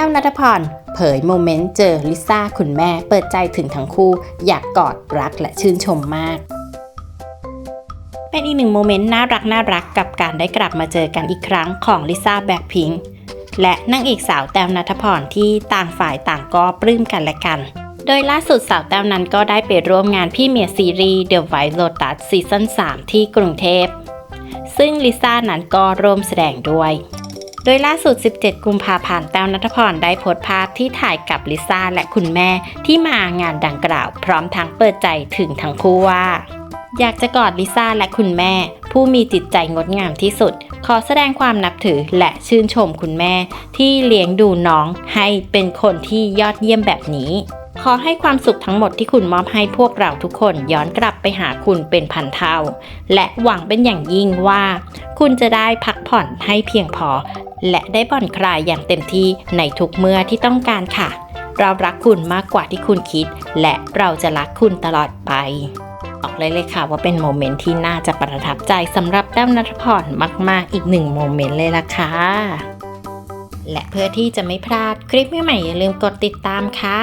ต้วนัทพรเผยโมเมนต์เจอลิซ่าคุณแม่เปิดใจถึงทั้งคู่ อยากกอดรักและชื่นชมมากเป็นอีกหนึ่งโมเมนต์น่ารักน่ารักกับการได้กลับมาเจอกันอีกครั้งของลิซ่าแบ็คพิงและนางเอกสาวแต้วนัทพรที่ต่างฝ่ายต่างก็ปลื้มกันและกัน โดยล่าสุดสาวแต้วนั้นก็ได้ไปร่วมงานพี่เมียซีรีส์ The White Lotus ซีซั่น3ที่กรุงเทพ ซึ่งลิซ่านั้นก็ร่วมแสดงด้วย โดยล่าสุด 17 กุมภาพันธ์แต้วนัทพรได้โพสต์ภาพที่ถ่ายกับลิซ่าและคุณแม่ที่มางานดังกล่าว พร้อมทั้งเปิดใจถึงทั้งคู่ว่า อยากจะกอดลิซ่าและคุณแม่ ผู้มีจิตใจงดงามที่สุด ขอแสดงความนับถือและชื่นชมคุณแม่ ที่เลี้ยงดูน้องให้เป็นคนที่ยอดเยี่ยมแบบนี้ขอให้ความสุขทั้งหมดที่คุณมอบให้พวกเราทุกคนย้อนกลับไปหาคุณเป็นพันเท่า และหวังเป็นอย่างยิ่งว่า คุณจะได้พักผ่อนให้เพียงพอ และได้ผ่อนคลายอย่างเต็มที่ในทุกเมื่อที่ต้องการค่ะ เรารักคุณมากกว่าที่คุณคิด และเราจะรักคุณตลอดไปบอกเลยเลยค่ะว่าเป็นโมเมนต์ที่น่าจะประทับใจสำหรับแต้มนัทพรมาก ๆ อีกหนึ่งโมเมนต์เลยล่ะค่ะและเพื่อที่จะไม่พลาดคลิปใหม่ๆอย่าลืมกดติดตามค่ะ